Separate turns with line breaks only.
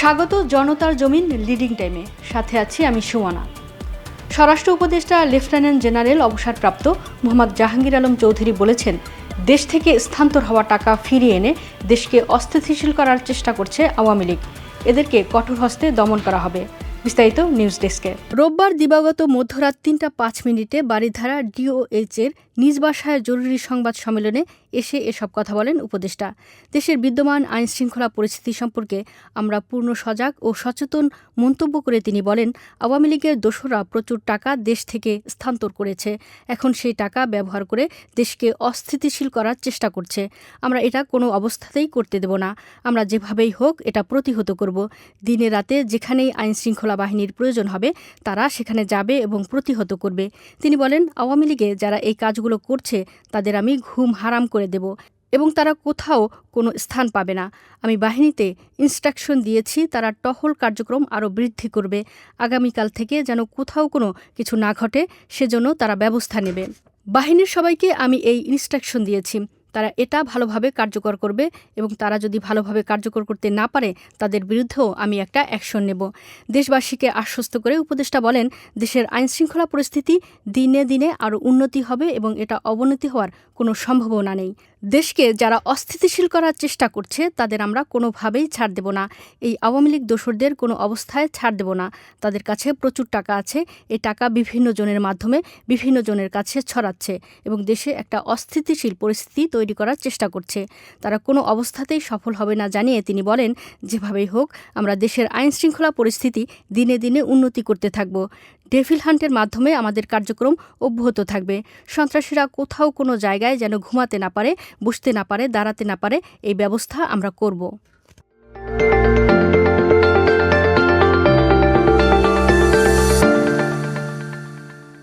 স্বাগত জনতার জমিন লিডিং টাইমে। সাথে আছি আমি সুমনা। স্বরাষ্ট্র উপদেষ্টা, লেফটেন্যান্ট জেনারেল অবসরপ্রাপ্ত মোহাম্মদ জাহাঙ্গীর আলম চৌধুরী বলেছেন, দেশ থেকে স্থান্তর হওয়া টাকা ফিরিয়ে এনে দেশকে অস্থিতিশীল করার চেষ্টা করছে আওয়ামী লীগ। এদেরকে কঠোর হস্তে দমন করা হবে। বিস্তারিত নিউজ ডেস্কে রোববার দিবাগত মধ্যরাত তিনটা পাঁচ মিনিটে বাড়িধারা ডিওএইচ এর নিজ বাসায় জরুরি সংবাদ সম্মেলনে এসে এসব কথা বলেন উপদেষ্টা। দেশের বিদ্যমান আইন শৃঙ্খলা পরিস্থিতি সম্পর্কে আমরা পূর্ণ সজাগ ও সচেতন মন্তব্য করে তিনি বলেন, আওয়ামী লীগের দোসররা প্রচুর টাকা দেশ থেকে স্থানান্তর করেছে। এখন সেই টাকা ব্যবহার করে দেশকে অস্থিতিশীল করার চেষ্টা করছে। আমরা এটা কোনো অবস্থাতেই করতে দেব না। আমরা যেভাবেই হোক এটা প্রতিহত করব। দিনে রাতে যেখানেই আইন শৃঙ্খলা বাহিনীর প্রয়োজন হবে, তারা সেখানে যাবে এবং প্রতিহত করবে। তিনি বলেন, আওয়ামী লীগে যারা এই কাজগুলো করছে, তাদের আমি ঘুম হারাম করে দেব এবং তারা কোথাও কোনো স্থান পাবে না। আমি বাহিনীতে ইনস্ট্রাকশন দিয়েছি, তারা টহল কার্যক্রম আরও বৃদ্ধি করবে। আগামীকাল থেকে যেন কোথাও কোনো কিছু না ঘটে, সেজন্য তারা ব্যবস্থা নেবে। বাহিনীর সবাইকে আমি এই ইনস্ট্রাকশন দিয়েছি। তারা এটা ভালোভাবে কার্যকর করবে এবং তারা যদি ভালোভাবে কার্যকর করতে না পারে, তাদের বিরুদ্ধেও আমি একটা অ্যাকশন নেব। দেশবাসীকে আশ্বস্ত করে উপদেষ্টা বলেন, দেশের আইনশৃঙ্খলা পরিস্থিতি দিনে দিনে আরও উন্নতি হবে এবং এটা অবনতি হওয়ার কোনো সম্ভাবনা নেই। দেশকে যারা অস্থিতিশীল করার চেষ্টা করছে, তাদের আমরা কোনোভাবেই ছাড় দেব না। এই আওয়ামী লীগ দোসরদের কোনো অবস্থায় ছাড় দেব না। তাদের কাছে প্রচুর টাকা আছে। এই টাকা বিভিন্ন জনের মাধ্যমে বিভিন্ন জনের কাছে ছড়াচ্ছে এবং দেশে একটা অস্থিতিশীল পরিস্থিতি তৈরি করার চেষ্টা করছে। তারা কোনো অবস্থাতেই সফল হবে না জানিয়ে তিনি বলেন, যেভাবেই হোক, আমরা দেশের আইন শৃঙ্খলা পরিস্থিতি দিনে দিনে উন্নতি করতে থাকব। ডেভিল হান্টের মাধ্যমে আমাদের কার্যক্রম অব্যাহত থাকবে। সন্ত্রাসীরা কোথাও কোনো জায়গায় যেন ঘুমাতে না পারে, বসতে না পারে, দাঁড়াতে না পারে, এই ব্যবস্থা আমরা করব।